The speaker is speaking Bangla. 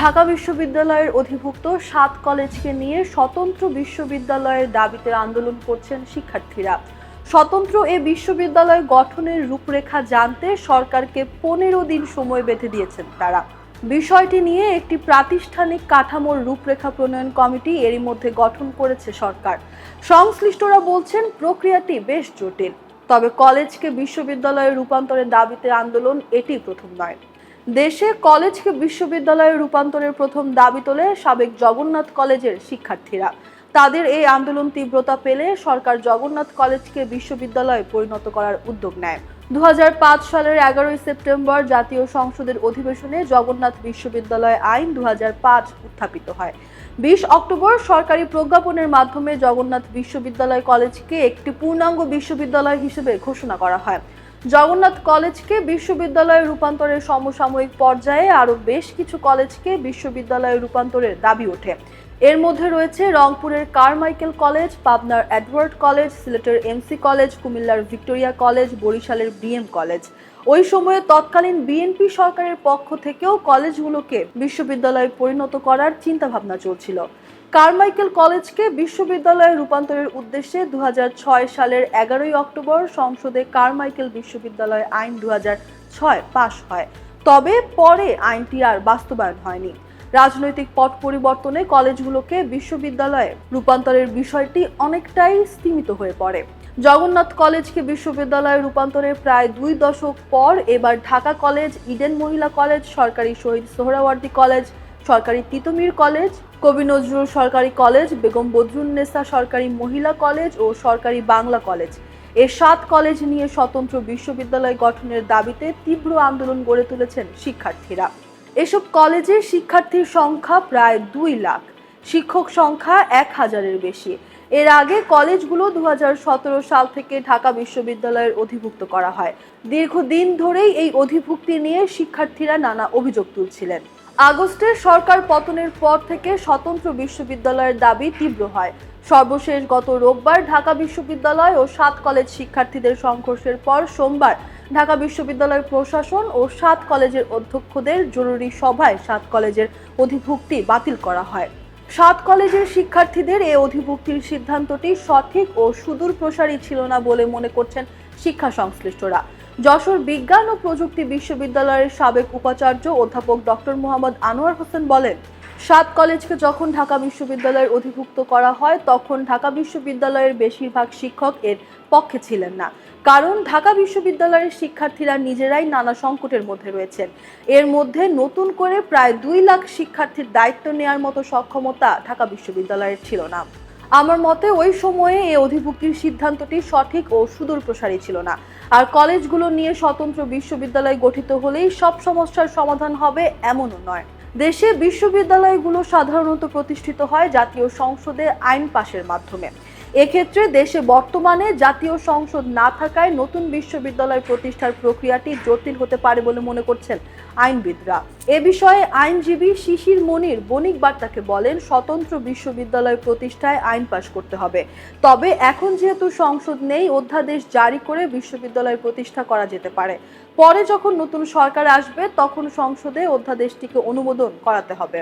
ঢাকা বিশ্ববিদ্যালয়ের অধিভুক্ত সাত কলেজকে নিয়ে স্বতন্ত্র বিশ্ববিদ্যালয়ের দাবিতে আন্দোলন করছেন শিক্ষার্থীরা। স্বতন্ত্র এ বিশ্ববিদ্যালয় গঠনের রূপরেখা জানতে সরকারকে পনেরো দিন সময় বেঁধে দিয়েছেন তারা। বিষয়টি নিয়ে একটি প্রাতিষ্ঠানিক কাঠামোর রূপরেখা প্রণয়ন কমিটি এরই মধ্যে গঠন করেছে সরকার। সংশ্লিষ্টরা বলছেন, প্রক্রিয়াটি বেশ জটিল। তবে কলেজকে বিশ্ববিদ্যালয়ে রূপান্তরের দাবিতে আন্দোলন এটি প্রথম নয়। দেশে কলেজকে বিশ্ববিদ্যালয়ে রূপান্তরের প্রথম দাবি তোলে সাবেক জগন্নাথ কলেজের শিক্ষার্থীরা। তাদের এই আন্দোলন তীব্রতা পেলে সরকার জগন্নাথ কলেজকে বিশ্ববিদ্যালয়ে পরিণত করার উদ্যোগ নেয়। দুহাজার পাঁচ সালের এগারোই সেপ্টেম্বর জাতীয় সংসদের অধিবেশনে জগন্নাথ বিশ্ববিদ্যালয় আইন দু হাজার পাঁচ উত্থাপিত হয়। বিশ অক্টোবর সরকারি প্রজ্ঞাপনের মাধ্যমে জগন্নাথ বিশ্ববিদ্যালয় কলেজকে একটি পূর্ণাঙ্গ বিশ্ববিদ্যালয় হিসেবে ঘোষণা করা হয়। জগন্নাথ কলেজকে বিশ্ববিদ্যালয়ে রূপান্তরের সমসাময়িক পর্যায়ে আরও বেশ কিছু কলেজকে বিশ্ববিদ্যালয়ে রূপান্তরের দাবি ওঠে। এর মধ্যে রয়েছে রংপুরের কারমাইকেল কলেজ, পাবনার এডওয়ার্ড কলেজ, সিলেটের এমসি কলেজ, কুমিল্লার ভিক্টোরিয়া কলেজ, বরিশালের বিএম কলেজ। ওই সময়ে তৎকালীন বিএনপি সরকারের পক্ষ থেকেও কলেজগুলোকে বিশ্ববিদ্যালয়ে পরিণত করার চিন্তাভাবনা চলছিল। কারমাইকেল কলেজকে বিশ্ববিদ্যালয়ে রূপান্তরের উদ্দেশ্যে দু হাজার ছয় সালের এগারোই অক্টোবর সংসদে কারমাইকেল বিশ্ববিদ্যালয় আইন দু ছয় পাশ হয়। তবে পরে আইনটি আর বাস্তবায়ন হয়নি। রাজনৈতিক পট পরিবর্তনে কলেজগুলোকে বিশ্ববিদ্যালয়ে রূপান্তরের বিষয়টি অনেকটাই স্তীমিত হয়ে পড়ে। জগন্নাথ কলেজকে বিশ্ববিদ্যালয়ে রূপান্তরের প্রায় দুই দশক পর এবার ঢাকা কলেজ, ইডেন মহিলা কলেজ, সরকারি শহীদ সোহরাওয়ার্দী কলেজ সরকারি তিতুমির কলেজ, কবি নজরুল সরকারি কলেজ, বেগম বদরুন্নেসা সরকারি মহিলা কলেজ ও সরকারি বাংলা কলেজ। এ সাত কলেজ নিয়ে স্বতন্ত্র বিশ্ববিদ্যালয় গঠনের দাবিতে তীব্র আন্দোলন গড়ে তুলেছেন শিক্ষার্থীরা। এসব কলেজে শিক্ষার্থীর সংখ্যা প্রায় দুই লাখ। শিক্ষক সংখ্যা এক হাজারের বেশি। এর আগে কলেজগুলো দু হাজার সতেরো সাল থেকে ঢাকা বিশ্ববিদ্যালয়ের অধিভুক্ত করা হয়। দীর্ঘদিন ধরেই এই অধিভুক্তি নিয়ে শিক্ষার্থীরা নানা অভিযোগ তুলছিলেন। আগস্টে সরকার পতনের পর থেকে স্বতন্ত্র বিশ্ববিদ্যালয়ের দাবি তীব্র হয়। সর্বশেষ গত রোববার ঢাকা বিশ্ববিদ্যালয় ও সাত কলেজ শিক্ষার্থীদের সংঘর্ষের পর সোমবার ঢাকা বিশ্ববিদ্যালয় প্রশাসন ও সাত কলেজের অধ্যক্ষদের জরুরি সভায় সাত কলেজের অধিভুক্তি বাতিল করা হয়। সাত কলেজের শিক্ষার্থীদের এ অধিভুক্তির সিদ্ধান্তটি সঠিক ও সুদূর প্রসারী ছিল না বলে মনে করছেন শিক্ষা সংশ্লিষ্টরা। যশোর বিজ্ঞান ও প্রযুক্তি বিশ্ববিদ্যালয়ের সাবেক উপাচার্য অধ্যাপক ডক্টর মোহাম্মদ আনোয়ার হোসেন বলেন, সাত কলেজকে যখন ঢাকা বিশ্ববিদ্যালয়ের অধিভুক্ত করা হয়, তখন ঢাকা বিশ্ববিদ্যালয়ের বেশিরভাগ শিক্ষক এর পক্ষে ছিলেন না। কারণ ঢাকা বিশ্ববিদ্যালয়ের শিক্ষার্থীরা নিজেরাই নানা সংকটের মধ্যে রয়েছেন। এর মধ্যে নতুন করে প্রায় দুই লাখ শিক্ষার্থীর দায়িত্ব নেওয়ার মতো সক্ষমতা ঢাকা বিশ্ববিদ্যালয়ের ছিল না। আমার মতে ওই সময়ে এই অধিভুক্তির সিদ্ধান্তটি সঠিক ও সুদূর প্রসারী ছিল না। আর কলেজগুলো নিয়ে স্বতন্ত্র বিশ্ববিদ্যালয় গঠিত হলেই সব সমস্যার সমাধান হবে এমনও নয়। দেশে বিশ্ববিদ্যালয়গুলো সাধারণত প্রতিষ্ঠিত হয় জাতীয় সংসদে আইন পাশের মাধ্যমে। এক্ষেত্রে দেশে বর্তমানে জাতীয় সংসদ না থাকায় নতুন বিশ্ববিদ্যালয় প্রতিষ্ঠার প্রক্রিয়াটি জটিল হতে পারে বলে মনে করছেন আইনবিদরা। এ বিষয়ে আইনজীবী শিশির মনির বণিক বার্তাকে বলেন, স্বতন্ত্র বিশ্ববিদ্যালয় প্রতিষ্ঠায় আইন পাশ করতে হবে। তবে এখন যেহেতু সংসদ নেই, অধ্যাদেশ জারি করে বিশ্ববিদ্যালয় প্রতিষ্ঠা করা যেতে পারে। পরে যখন নতুন সরকার আসবে তখন সংসদে অধ্যাদেশটিকে অনুমোদন করাতে হবে।